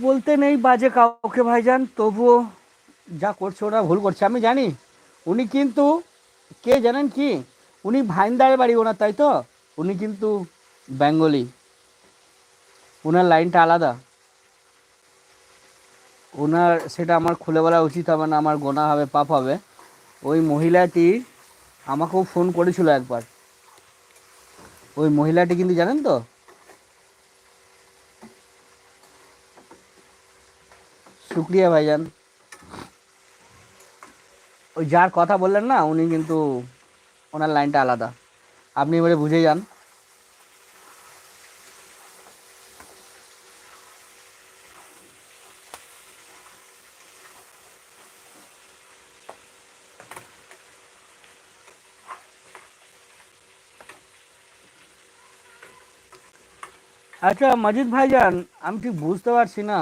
বলতে নেই বাজে কাউকে, ভাইজান। তবুও যা করছে ওরা ভুল করছে, আমি জানি। উনি কিন্তু, কে জানেন কি? উনি ভাইন্দার বাড়ি ওনার, তাই তো? উনি কিন্তু বেঙ্গলি। ওনার লাইনটা আলাদা। ওনার সেটা আমার খুলে বলা উচিত হবে না, আমার গোনা হবে, পাপ হবে। ওই মহিলাটি আমাকেও ফোন করেছিল একবার। ওই মহিলাটি কিন্তু জানেন তো? শুক্রিয়া ভাইজান। ওই যার কথা বললেন না, উনি কিন্তু ওনার লাইনটা আলাদা। আপনি এবারে বুঝে যান। আচ্ছা মজিদ ভাইজান, আমি ঠিক বুঝতে পারছি না।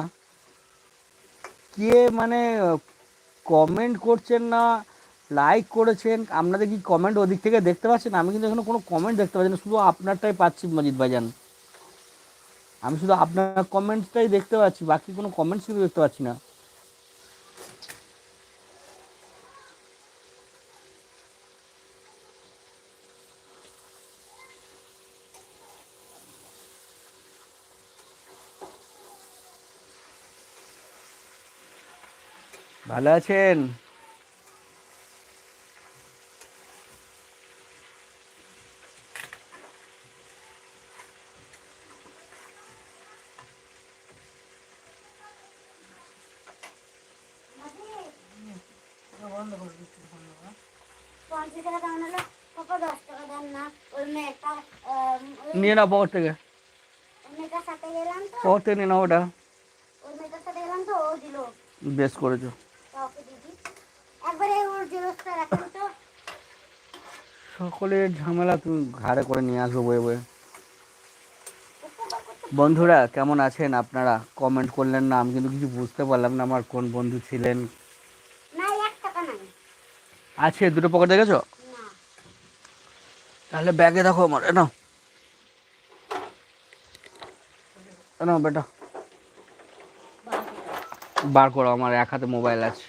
কে মানে কমেন্ট করছেন না লাইক করেছেন, আপনাদের কি কমেন্ট ওদিক থেকে দেখতে পাচ্ছেন? আমি কিন্তু এখানে কোনো কমেন্ট দেখতে পাচ্ছি না, শুধু আপনারটাই পাচ্ছি, মজিদ ভাইজান। আমি শুধু আপনার কমেন্টটাই দেখতে পাচ্ছি, বাকি কোনো কমেন্টস কিন্তু দেখতে পাচ্ছি না। আহ, আছেন? নিয়ে নাও পকেট থেকে। পকেট থেকে নিয়ে নাও ওটা। বেশ করেছ। সকলের ঝামেলা তুমি ঘাড়ে করে নিয়ে আসব বয়ে বয়ে। বন্ধুরা কেমন আছেন আপনারা? কমেন্ট করলেন না আমি কিন্তু কিছু বুঝতে পারলাম না আমার কোন বন্ধু ছিলেন। না আছে দুটো পকেট দেখেছ? তাহলে ব্যাগে দেখো আমার। নাও বেটা। বার করো আমার এক হাতে মোবাইল আছে।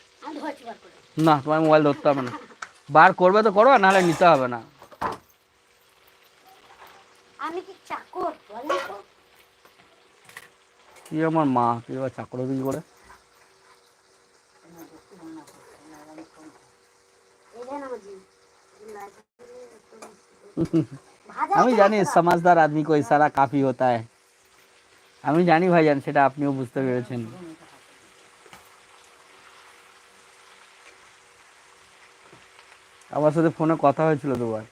না তোমার মোবাইল ধরতে হবে না। বার করবে তো করো নাহলে নিতে হবে না। আমি কি চাকর? কি আমার মা? কি চাকর কি করে? আমি জানি সমাজদার আদমি কো ইশারা কাফি হতা है আমি জানি ভাইজান সেটা আপনিও বুঝতে পেরেছেন। আমার সাথে ফোনে কথা হয়েছিল দুবার।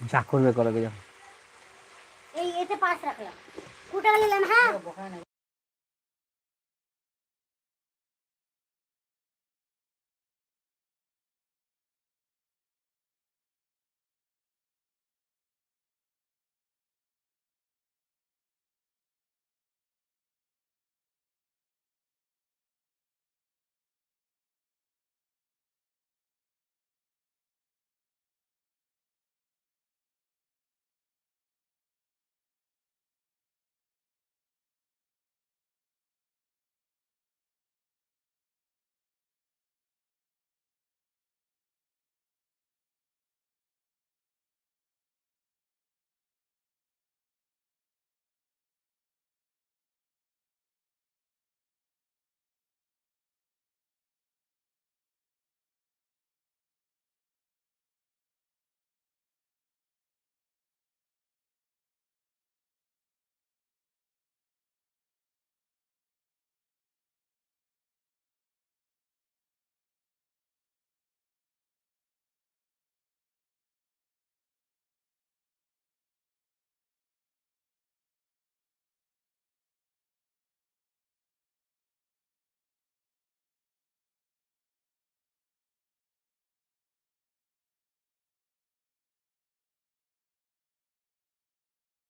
যা করবে করে গে এই, এতে পাঁচ রাখলাম। কুটা গেলাম হ্যাঁ?